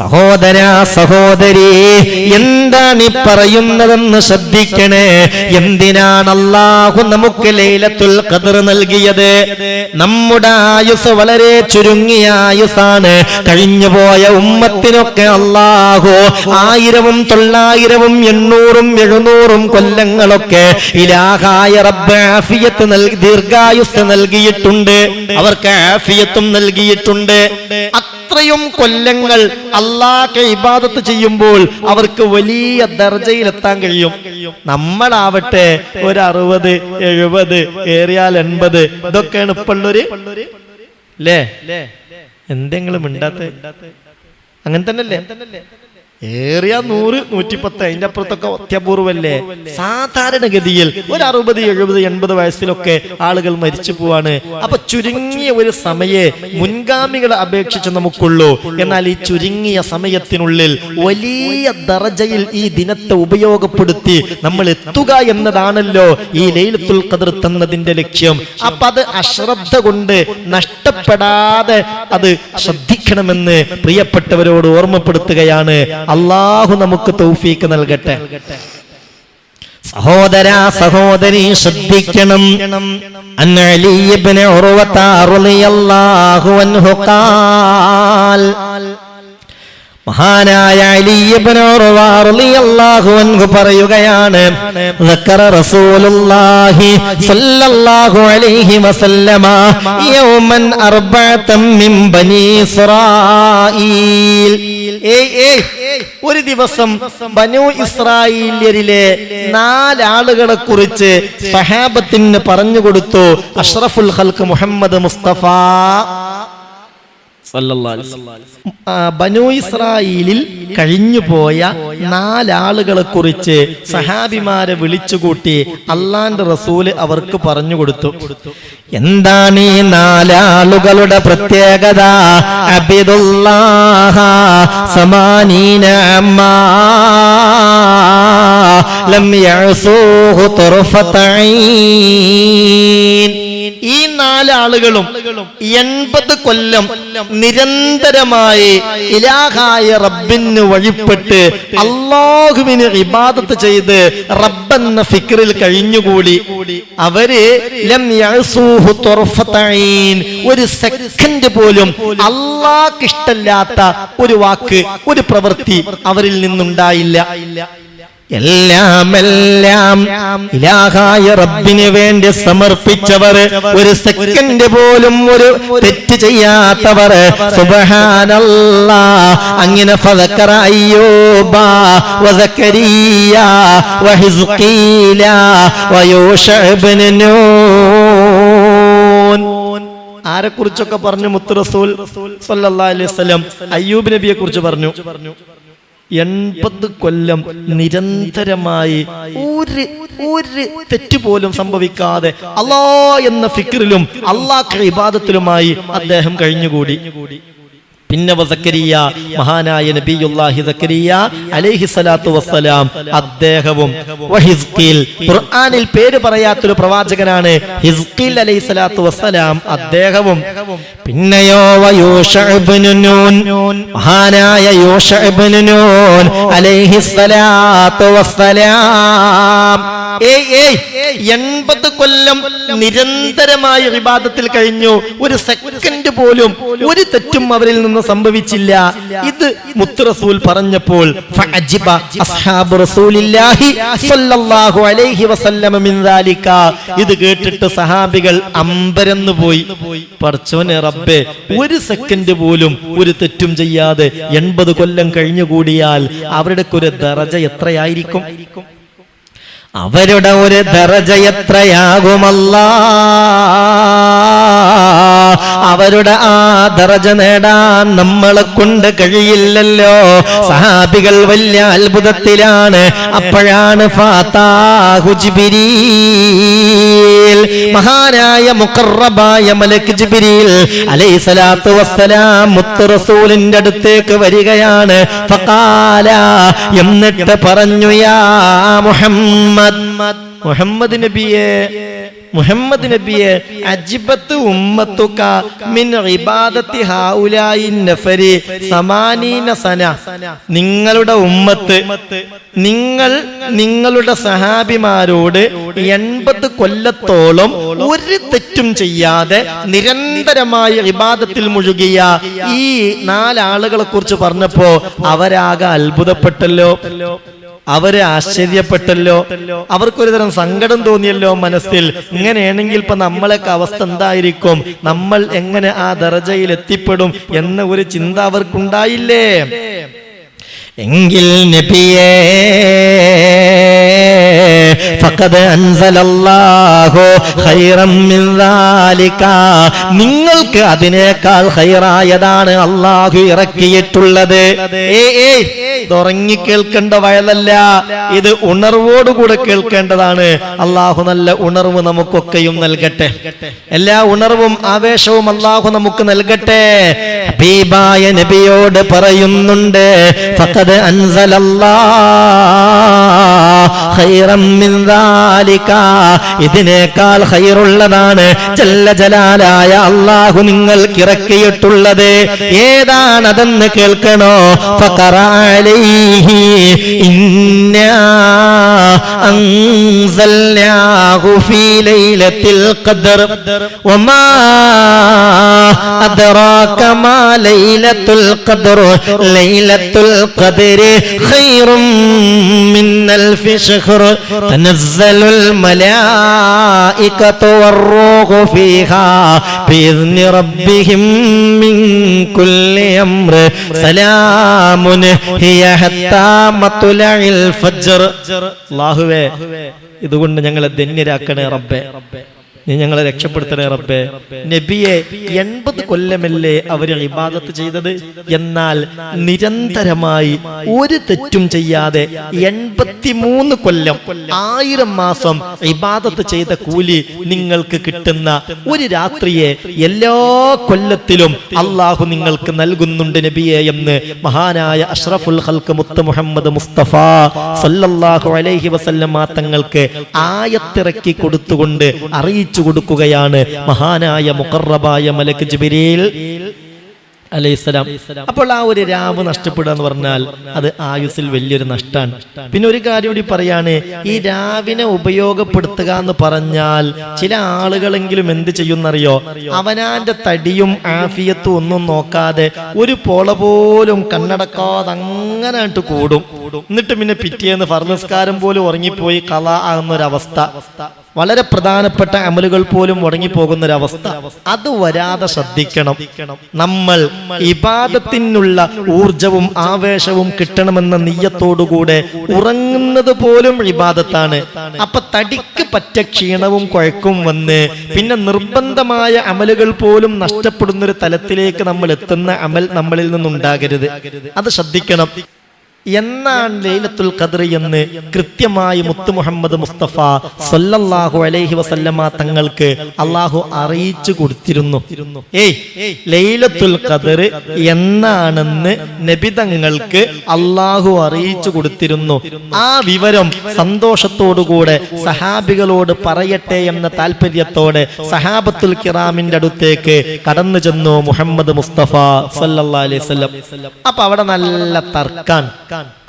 സഹോദര സഹോദരി എന്താണ് ഈ പറയുന്നതെന്ന് ശ്രദ്ധിക്കണേ? എന്തിനാണ് അള്ളാഹു നമുക്ക് ലൈലത്തുൽ ഖദർ നൽകിയത്? നമ്മുടെ ആയുസ് വളരെ ചുരുങ്ങിയ ആയുസാണ്. കഴിഞ്ഞുപോയ ഉമ്മത്തിനൊക്കെ അള്ളാഹു ആയിരവും തൊള്ളായിരവും എണ്ണൂറും എഴുന്നൂറും കൊല്ലങ്ങളൊക്കെ ഇലാഹായ റബ്ബ് ആഫിയത്ത് നൽകി ദീർഘായുസ് നൽകിയിട്ടുണ്ട്. അവർക്ക് ആഫിയത്തും നൽകിയിട്ടുണ്ട്. അത്രയും കൊല്ലങ്ങൾ അള്ളാഹ് ഇബാദത്ത് ചെയ്യുമ്പോൾ അവർക്ക് വലിയ ദർജയിലെത്താൻ കഴിയും. നമ്മളാവട്ടെ ഒരു അറുപത് എഴുപത് ഏറിയാൽ എൺപത് ഇതൊക്കെയാണ് ഇപ്പോഴുള്ളൊരു അല്ലേ എന്തെങ്കിലും മിണ്ടാത്ത? അങ്ങനെ തന്നെയല്ലേ ഏറിയ നൂറ് നൂറ്റിപ്പത്ത്. അതിന്റെ അപ്പുറത്തൊക്കെ അത്യപൂർവല്ലേ സാധാരണഗതിയിൽ ഒരു അറുപത് എഴുപത് എൺപത് വയസ്സിലൊക്കെ ആളുകൾ മരിച്ചു പോവാണ്. അപ്പൊ ചുരുങ്ങിയ ഒരു സമയെ മുൻഗാമികളെ അപേക്ഷിച്ച് നമുക്കുള്ളൂ. എന്നാൽ ഈ ചുരുങ്ങിയ സമയത്തിനുള്ളിൽ വലിയ ദറജയിൽ ഈ ദിനത്തെ ഉപയോഗപ്പെടുത്തി നമ്മൾ എത്തുക എന്നതാണല്ലോ ഈ ലൈലത്തുൽ ഖദർ തന്നതിന്റെ ലക്ഷ്യം. അപ്പൊ അത് അശ്രദ്ധ കൊണ്ട് നഷ്ടപ്പെടാതെ അത് ശ്രദ്ധിക്കണമെന്ന് പ്രിയപ്പെട്ടവരോട് ഓർമ്മപ്പെടുത്തുകയാണ്. അള്ളാഹു നമുക്ക് തൗഫീക്ക് നൽകട്ടെ. സഹോദര സഹോദരി ശ്രദ്ധിക്കണം. മഹാനായ അലിയബനോർവാഹു പറയുകയാണ് ഒരു ദിവസം ബനു ഇസ്രായേലിയരിലെ നാലാളുകളെ കുറിച്ച് സഹാബത്തിന് പറഞ്ഞു കൊടുത്തു അഷ്റഫുൽ ഹൽക്ക് മുഹമ്മദ് മുസ്തഫ. ബനു ഇസ്രായേലിൽ കഴിഞ്ഞുപോയ നാലാളുകളെ കുറിച്ച് സഹാബിമാരെ വിളിച്ചുകൂട്ടി അള്ളാന്റെ റസൂൽ അവർക്ക് പറഞ്ഞു കൊടുത്തു. എന്താണ് ഈ നാലാളുകളുടെ പ്രത്യേകത? സമാനീന ലം യഅസൂഹു ഐൻ. ഈ നാലാളുകളും എൺപത് കൊല്ലം നിരന്തരമായി ഇലാഹായ റബ്ബിന് വഴിപ്പെട്ട് അള്ളാഹുവിന് ഇബാദത്ത് ചെയ്ത് റബ്ബെന്ന ഫിക്റിൽ കഴിഞ്ഞുകൂടി അവർ. ഒരു സെക്കൻഡ് പോലും അള്ളാഹ്ക്കിഷ്ടല്ലാത്ത ഒരു വാക്ക് ഒരു പ്രവൃത്തി അവരിൽ നിന്നുണ്ടായില്ല എല്ലാം എല്ലാം ഇലാഹായ റബ്ബിന് വേണ്ടി സമർപ്പിച്ചവർ ഒരു സെക്കൻഡ് പോലും ഒരു തെറ്റ് ചെയ്യാത്തവർ. സുബ്ഹാനല്ലാ. അങ്ങനെ ആരെ കുറിച്ചൊക്കെ പറഞ്ഞു മുത്തു റസൂൽ അലൈഹി വസല്ലം? അയ്യൂബ് നബിയെ കുറിച്ച് പറഞ്ഞു പറഞ്ഞു. എൺപത് കൊല്ലം നിരന്തരമായി ഒരു ഒരു തെറ്റ് പോലും സംഭവിക്കാതെ അല്ലാ എന്ന ഫിക്രിലും അള്ളാഹ് ഇബാദത്തിലുമായി അദ്ദേഹം കഴിഞ്ഞുകൂടി. പിന്നെ വസക്കരിയ മഹാനായ നബിയുല്ലാഹി സക്കരിയ അലൈഹി സ്വലാത്തു വസ്സലാം അദ്ദേഹവും ഖുർആനിൽ പേര് പറയാത്തൊരു പ്രവാചകനാണ് ഹിസ്കിൽ അലൈഹി സ്വലാത്തു വസ്സലാം അദ്ദേഹവും. പിന്നെയോ മഹാനായ യോഷ അലൈഹി സ്വലാത്തു വസ്സലാം. ഏയ് ഏയ് എൺപത് കൊല്ലം നിരന്തരമായ വിവാദത്തിൽ കഴിഞ്ഞു. ഒരു സെക്കൻഡ് പോലും ഒരു തെറ്റും അവരിൽ നിന്ന് സംഭവിച്ചില്ല. ഇത് മുത്തുറസൂൽ പറഞ്ഞപ്പോൾ ഇത് കേട്ടിട്ട് സഹാബികൾ അമ്പരന്നു പോയി. പറച്ചോനെ റബ്ബേ ഒരു സെക്കൻഡ് പോലും ഒരു തെറ്റും ചെയ്യാതെ എൺപത് കൊല്ലം കഴിഞ്ഞുകൂടിയാൽ അവരുടെ ഒരു ദറജ എത്രയായിരിക്കും? അവരുടെ ഒരു ദറജ എത്രയാകുമല്ല? അവരുടെ ആ ദറജ നേടാൻ നമ്മളെ കൊണ്ട് കഴിയില്ലല്ലോ. സഹാബികൾ വലിയ അത്ഭുതത്തിലാണ്. അപ്പോഴാണ് മഹാനായ മുക്കറബായ മലക്ക് ജിബിരിൽ അലൈ സലാത്തു വസ്സലാം മുത്തുറസൂലിന്റെ അടുത്തേക്ക് വരികയാണ്. എന്നിട്ട് പറഞ്ഞു യാ മുഹമ്മദ് മുഹമ്മദ് നബിയെ മുഹമ്മദ് നബിയെ അജിബത്ത് ഉമ്മത്തുക മിൻ ഇബാദത്തി ഹൗലായി നഫരി സമാനീന സന. നിങ്ങളുടെ ഉമ്മത്ത് നിങ്ങൾ നിങ്ങളുടെ സഹാബിമാരോട് എൺപത് കൊല്ലത്തോളം ഒരു തെറ്റും ചെയ്യാതെ നിരന്തരമായ ഇബാദത്തിൽ മുഴുകിയ ഈ നാലാളുകളെ കുറിച്ച് പറഞ്ഞപ്പോ അവരാകെ അത്ഭുതപ്പെട്ടല്ലോ. അവർ ആശ്ചര്യപ്പെട്ടല്ലോ. അവർക്കൊരു തരം സങ്കടം തോന്നിയല്ലോ മനസ്സിൽ. ഇങ്ങനെയാണെങ്കിൽ ഇപ്പൊ നമ്മളൊക്കെ അവസ്ഥ എന്തായിരിക്കും? നമ്മൾ എങ്ങനെ ആ ദർജയിൽ എത്തിപ്പെടും എന്ന ഒരു ചിന്ത അവർക്കുണ്ടായില്ലേ? എങ്കിൽ നബിയേ ഫഖദ് അൻസലല്ലാഹു ഖൈറം മിൻ ദാലിക. നിങ്ങൾക്ക് അതിനേക്കാൾ ഖൈറായതാണ് അള്ളാഹു ഇറക്കിയിട്ടുള്ളത്. ഏയ് ഉറങ്ങി കേൾക്കേണ്ട വയലല്ല. ഇത് ഉണർവോടുകൂടെ കേൾക്കേണ്ടതാണ്. അള്ളാഹു നല്ല ഉണർവ് നമുക്കൊക്കെയും നൽകട്ടെ. എല്ലാ ഉണർവും ആവേശവും അള്ളാഹു നമുക്ക് നൽകട്ടെ. ഹബീബായ നബിയോട് പറയുന്നുണ്ട് ഫഖദ് അൻസലല്ലാഹ് ഖൈറം മിൻ ദാലിക ഇതിനേക്കാൾ ഖൈറുള്ളതാണ്. ജല്ല ജലാലായ അള്ളാഹു നിങ്ങൾക്ക് ഇറക്കിയിട്ടുള്ളത് ഏതാണതെന്ന് കേൾക്കണോ? അലൈഹി ഇന്നാ أنزلناه في ليلة القدر وما أدراك ما ليلة القدر ليلة القدر خير من ألف شهر تنزل الملائكة والروح فيها بإذن ربهم من كل أمر سلام هي حتى مطلع الفجر الله ഇതുകൊണ്ട് ഞങ്ങളെ ധന്യരാക്കണേ റബ്ബേ. നീ ഞങ്ങളെ രക്ഷപ്പെടുത്തണേ റബ്ബെ. നബിയെ എൺപത് കൊല്ലമല്ലേ അവർ ഇബാദത്ത് ചെയ്തത്? എന്നാൽ നിരന്തരമായി ഒരു തെറ്റും ചെയ്യാതെ എൺപത്തിമൂന്ന് കൊല്ലം ആയിരം മാസം ഇബാദത്ത് ചെയ്ത കൂലി നിങ്ങൾക്ക് കിട്ടുന്ന ഒരു രാത്രിയെ എല്ലാ കൊല്ലത്തിലും അള്ളാഹു നിങ്ങൾക്ക് നൽകുന്നുണ്ട് നബിയെ എന്ന് മഹാനായ അഷ്റഫുൽ ഹൽക്ക് മുത്ത് മുഹമ്മദ് മുസ്തഫ സല്ലല്ലാഹു അലൈഹി വസല്ലമ തങ്ങൾക്ക് ആയത്തിറക്കി കൊടുത്തുകൊണ്ട് അറിയിച്ചു. കൊടുക്കുകയാണ്. മഹാനായ മുഖറബായ മലക്ക് ജിബിരിയിൽ അലൈഹിസ്സലാം. അപ്പോൾ ആ ഒരു രാവ് നഷ്ടപ്പെടുക എന്ന് പറഞ്ഞാൽ അത് ആയുസ്സിൽ വലിയൊരു നഷ്ടമാണ് പിന്നെ ഒരു കാര്യം കൂടി പറയാണ് ഈ രാവിനെ ഉപയോഗപ്പെടുത്തുക എന്ന് പറഞ്ഞാൽ ചില ആളുകളെങ്കിലും എന്ത് ചെയ്യുന്നറിയോ അവനാന്റെ തടിയും ആഫിയത്തും ഒന്നും നോക്കാതെ ഒരു പോള പോലും കണ്ണടക്കാതെ അങ്ങനെ ആയിട്ട് കൂടും. എന്നിട്ട് പിന്നെ പിറ്റേന്ന് ഫർനിസ്കാരം പോലും ഉറങ്ങിപ്പോയി കല ആകുന്ന അവസ്ഥ. വളരെ പ്രധാനപ്പെട്ട അമലുകൾ പോലും മുടങ്ങിപ്പോകുന്ന ഒരു അവസ്ഥ. അത് വരാതെ ശ്രദ്ധിക്കണം. നമ്മൾ ഇബാദത്തിനുള്ള ഊർജവും ആവേശവും കിട്ടണമെന്ന നീയത്തോടുകൂടെ ഉറങ്ങുന്നത് പോലും ഇബാദത്താണ്. അപ്പൊ തടിക്ക് പറ്റ ക്ഷീണവും കുഴക്കും വന്ന് പിന്നെ നിർബന്ധമായ അമലുകൾ പോലും നഷ്ടപ്പെടുന്ന ഒരു തലത്തിലേക്ക് നമ്മൾ എത്തുന്ന അമൽ നമ്മളിൽ നിന്നുണ്ടാകരുത്. അത് ശ്രദ്ധിക്കണം. എന്നാണ് ലൈലത്തുൽ ഖദർ എന്ന് കൃത്യമായി മുത്തു മുഹമ്മദ് മുസ്തഫ സല്ലല്ലാഹു അലൈഹി വസല്ലമ തങ്ങൾക്ക് അള്ളാഹു അറിയിച്ചു കൊടുത്തിരുന്നു. ഏയ് ലൈലത്തുൽ ഖദർ എന്നാണെന്ന് നബി തങ്ങൾക്ക് അള്ളാഹു അറിയിച്ചു കൊടുത്തിരുന്നു. ആ വിവരം സന്തോഷത്തോടുകൂടെ സഹാബികളോട് പറയട്ടെ എന്ന താല്പര്യത്തോടെ സഹാബത്തുൽ കിറാമിന്റെ അടുത്തേക്ക് കടന്നു ചെന്നു മുഹമ്മദ് മുസ്തഫ സല്ലല്ലാഹു അലൈഹി വസല്ലം. അപ്പൊ അവിടെ നല്ല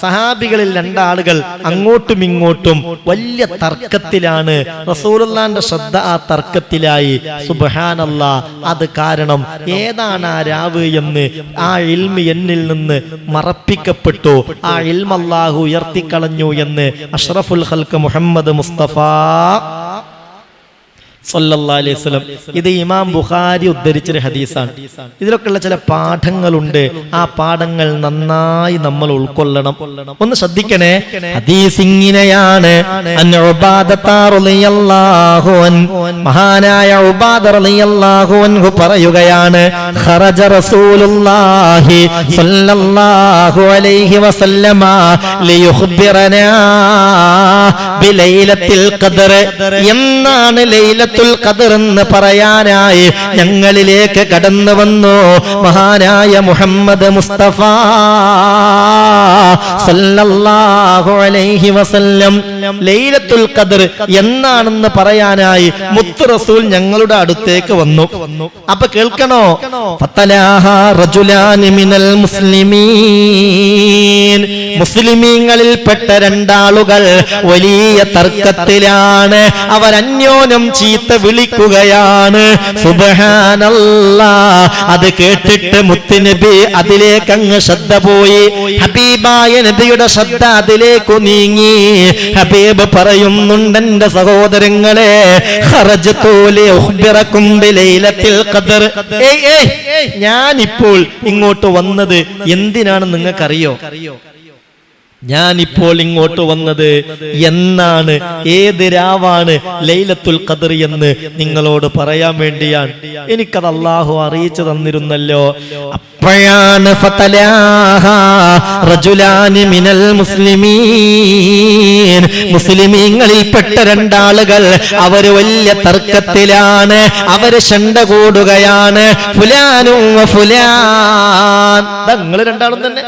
സഹാബികളിൽ രണ്ടാളുകൾ അങ്ങോട്ടും ഇങ്ങോട്ടും വലിയ തർക്കത്തിലാണ്. റസൂലുള്ളാന്റെ ശ്രദ്ധ ആ തർക്കത്തിലായി. സുബഹാനല്ല അത് കാരണം ഏതാണ് ആ രാവ് എന്ന് ആ ഇൽമി എന്നിൽ നിന്ന് മറപ്പിക്കപ്പെട്ടു. ആ ഇൽമല്ലാഹു ഉയർത്തിക്കളഞ്ഞു എന്ന് അഷ്റഫുൽ ഹൽക്ക് മുഹമ്മദ് മുസ്തഫ അലൈഹി ഇത് ഇമാം ബുഖാരി ഉദ്ധരിച്ചൊരു ഹദീസാണ്. ഇതിലൊക്കെയുള്ള ചില പാഠങ്ങളുണ്ട്. ആ പാഠങ്ങൾ നന്നായി നമ്മൾ ഉൾക്കൊള്ളണം. ഒന്ന് ശ്രദ്ധിക്കണേ. ഹദീസ് ഇങ്ങനെയാണ്. മഹാനായ ഉബാദ പറയുകയാണ് ഖറജ റസൂലുള്ളാഹി അലൈഹി വസല്ലമ ലിയുഖ്ബിറനാ എന്നാണ് ലൈലത്തുൽ ഖദ്ർ എന്ന് പറയാനായി ഞങ്ങളിലേക്ക് കടന്നു വന്നു. മഹാനായ മുഹമ്മദ് മുസ്തഫ സല്ലല്ലാഹു അലൈഹി വസല്ലം ലൈലത്തുൽ ഖദർ എന്നാണെന്ന് പറയാനായി മുത്ത് റസൂൽ ഞങ്ങളുടെ അടുത്തേക്ക് വന്നു. അപ്പൊ കേൾക്കണോ? മിനൽ മുസ്ലിമീൻ. മുസ്ലിമീങ്ങളിൽപ്പെട്ട രണ്ടാളുകൾ വലിയ തർക്കത്തിലാണ്. അവർ അന്യോന്യം ചീത്ത വിളിക്കുകയാണ്. അത് കേട്ടിട്ട് മുത്തുനബി അതിലേക്ക് അങ്ങ് ശ്രദ്ധ പോയി. ഹബീബായ നബിയുടെ ശ്രദ്ധ അതിലേക്ക് നീങ്ങി. ഹബീബ് പറയുന്നുണ്ട് എന്റെ സഹോദരങ്ങളെ ഞാനിപ്പോൾ ഇങ്ങോട്ട് വന്നത് എന്തിനാണ് നിങ്ങൾക്കറിയോ? ഞാൻ ഇപ്പോൾ ഇങ്ങോട്ട് വന്നത് എന്നാണ് ഏത് രാവാണ് ലൈലത്തുൽ ഖദർ എന്ന് നിങ്ങളോട് പറയാൻ വേണ്ടിയാണ്. എനിക്കത് അള്ളാഹു അറിയിച്ചു തന്നിരുന്നല്ലോ. അപ്പോഴാണ് മിനൽ മുസ്ലിമീൻ. മുസ്ലിമീങ്ങളിൽപ്പെട്ട രണ്ടാളുകൾ അവർ വലിയ തർക്കത്തിലാണ് അവർ ശണ്ട കൂടുകയാണ്. ഫുലാനും ഫുലാൻ. നിങ്ങൾ രണ്ടാളും തന്നെ.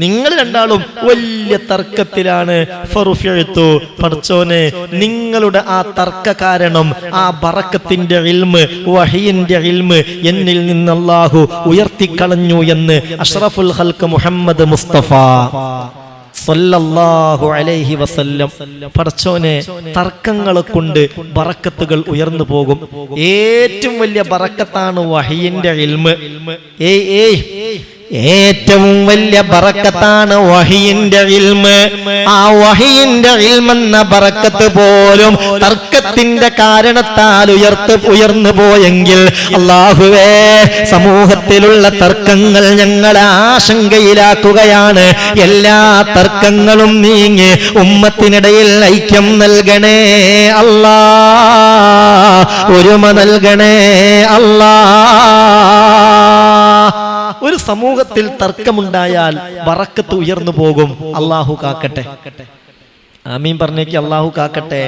നിങ്ങൾ രണ്ടാളും വലിയ തർക്കത്തിലാണ്. ഫറുഫിയഴുത്തു പഠിച്ചോനെ നിങ്ങളുടെ ആ തർക്ക കാരണം ആ ബറക്കത്തിന്റെ ഇൽമ് വഹിയന്റെ ഇൽമ് എന്നിൽ നിന്ന് അല്ലാഹു ഉയർത്തിക്കളഞ്ഞു എന്ന് അഷ്റഫുൽ ഹൽക്ക് മുഹമ്മദ് മുസ്തഫ പടച്ചോനെ തർക്കങ്ങളെ കൊണ്ട് ബറക്കത്തുകൾ ഉയർന്നു പോകും. ഏറ്റവും വലിയ ബറക്കത്താണ് വഹിയന്റെ ഇൽമ്. ഏയ് ഏയ്. ഏറ്റവും വലിയ ബറക്കത്താണ് വഹിയിന്റെ ഇൽമ്. ആ വഹിയിന്റെ ഇൽമെന്ന ബറക്കത്ത് പോലും തർക്കത്തിന്റെ കാരണത്താൽ ഉയർത്ത് ഉയർന്നു പോയെങ്കിൽ അള്ളാഹുവേ സമൂഹത്തിലുള്ള തർക്കങ്ങൾ ഞങ്ങൾ ആശങ്കയിലാക്കുകയാണ്. എല്ലാ തർക്കങ്ങളും നീങ്ങി ഉമ്മത്തിനിടയിൽ ഐക്യം നൽകണേ അല്ലാ ഒരുമ നൽകണേ അല്ലാ ഒരു സമൂഹത്തിൽ തർക്കമുണ്ടായാൽ വറക്കത്ത് ഉയർന്നു പോകും. അള്ളാഹു കാക്കട്ടെ. ആമീൻ പറഞ്ഞേക്ക് അള്ളാഹു കാക്കട്ടെ.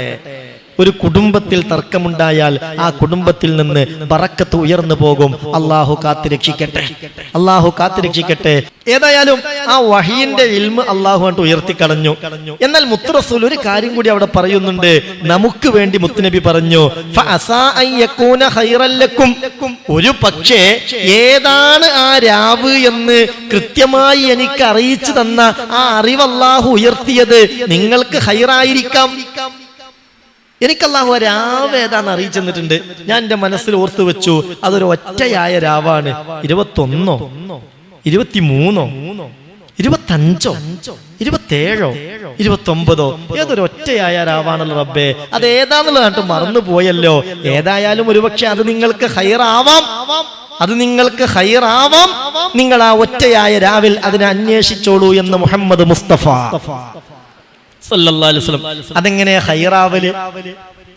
ഒരു കുടുംബത്തിൽ തർക്കമുണ്ടായാൽ ആ കുടുംബത്തിൽ നിന്ന് പറക്കത്ത് ഉയർന്നു പോകും. അള്ളാഹു കാത്തിരക്ഷിക്കട്ടെ. അള്ളാഹു കാത്തിരക്ഷിക്കട്ടെ. ഏതായാലും ആ വഹീന്റെ ഇൽമ അള്ളാഹു ഉയർത്തി കളഞ്ഞു. എന്നാൽ മുത്തുറസൂൽ ഒരു കാര്യം കൂടി അവിടെ പറയുന്നുണ്ട്. നമുക്ക് വേണ്ടി മുത്തുനബി പറഞ്ഞു. ഒരു പക്ഷേ ഏതാണ് ആ രാവ് എന്ന് കൃത്യമായി എനിക്ക് അറിയിച്ചു തന്ന ആ അറിവ് അള്ളാഹു ഉയർത്തിയത് നിങ്ങൾക്ക് ഹൈറായിരിക്കാം എനിക്ക് ആ രാവ് ഏതാന്ന് അറിയിച്ചെന്നിട്ടുണ്ട്. ഞാൻ എന്റെ മനസ്സിൽ ഓർത്തു വെച്ചു അതൊരു ഒറ്റയായ രാവാണ്. ഇരുപത്തൊന്നോ? ഇരുപത്തിമൂന്നോ? ഇരുപത്തഞ്ചോ? ഇരുപത്തേഴോ? ഇരുപത്തൊമ്പതോ? ഏതൊരു ഒറ്റയായ രാവാണല്ലോ റബ്ബേ. അത് ഏതാന്നുള്ളത് മറന്നു പോയല്ലോ. ഏതായാലും ഒരുപക്ഷെ അത് നിങ്ങൾക്ക് ഹൈറാവാം. അത് നിങ്ങൾക്ക് ഹൈറാവാം. നിങ്ങൾ ആ ഒറ്റയായ രാവിൽ അതിനെ അന്വേഷിച്ചോളൂ എന്ന് മുഹമ്മദ് മുസ്തഫ. വസല്ലം. അതെങ്ങനെ ഹൈറാവൽ?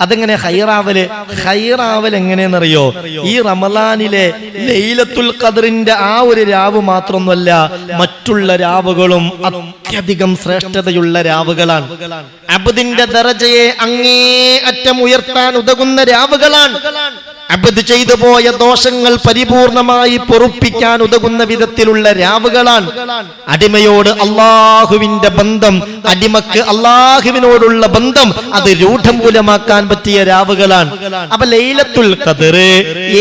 അതെങ്ങനെ ഹൈറാവൽ? ഹൈറാവൽ എങ്ങനെയെന്നറിയോ? ഈ റമലാനിലെ ലൈലത്തുൽ ഖദറിന്റെ ആ ഒരു രാവ് മാത്രമൊന്നുമല്ല മറ്റുള്ള രാവുകളും അത്യധികം ശ്രേഷ്ഠതയുള്ള രാവുകളാണ്. അബുദിന്റെ ദറജയെ അങ്ങേ അറ്റം ഉയർത്താൻ ഉതകുന്ന രാവുകളാണ്. അബദ് ചെയ്തു പോയ ദോഷങ്ങൾ പരിപൂർണമായി പൊറുപ്പിക്കാൻ ഉതകുന്ന വിധത്തിലുള്ള രാവുകളാണ്. അടിമയോട് അള്ളാഹുവിന്റെ ബന്ധം അടിമക്ക് അള്ളാഹുവിനോടുള്ള ബന്ധം അത് രൂഢമൂലമാക്കാൻ പറ്റിയ രാവുകളാണ്. അപ്പൊ ലൈലത്തുൽ കതിർ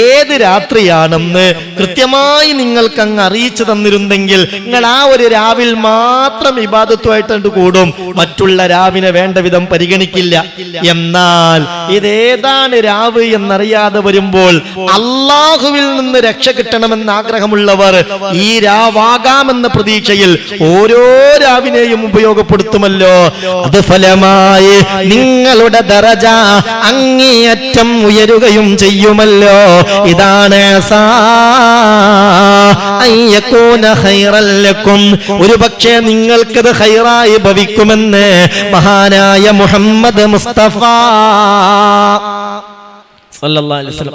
ഏത് രാത്രിയാണെന്ന് കൃത്യമായി നിങ്ങൾക്ക് അങ്ങ് അറിയിച്ചു തന്നിരുന്നെങ്കിൽ നിങ്ങൾ ആ ഒരു രാവിൽ മാത്രം വിവാദത്വമായിട്ട് കൂടും. മറ്റുള്ള രാവിനെ വേണ്ട വിധം പരിഗണിക്കില്ല. എന്നാൽ ഇതേതാണ് രാവ് എന്നറിയാതെ വരുമ്പോൾ അള്ളാഹുവിൽ നിന്ന് രക്ഷ കിട്ടണമെന്ന് ആഗ്രഹമുള്ളവർ ഈ രാവാകാമെന്ന പ്രതീക്ഷയിൽ ഓരോ രാവിനെയും ഉപയോഗപ്പെടുത്തുമല്ലോ. അത് ഫലമായി നിങ്ങളുടെ ദറജ അങ്ങേയറ്റം ഉയരുകയും ചെയ്യുമല്ലോ. ഇതാണ് ും ഒരു പക്ഷേ നിങ്ങൾക്കത് ഹൈറായി ഭവിക്കുമെന്ന് മഹാനായ മുഹമ്മദ് മുസ്തഫ. സല്ലല്ലാഹു അലൈഹി വസല്ലം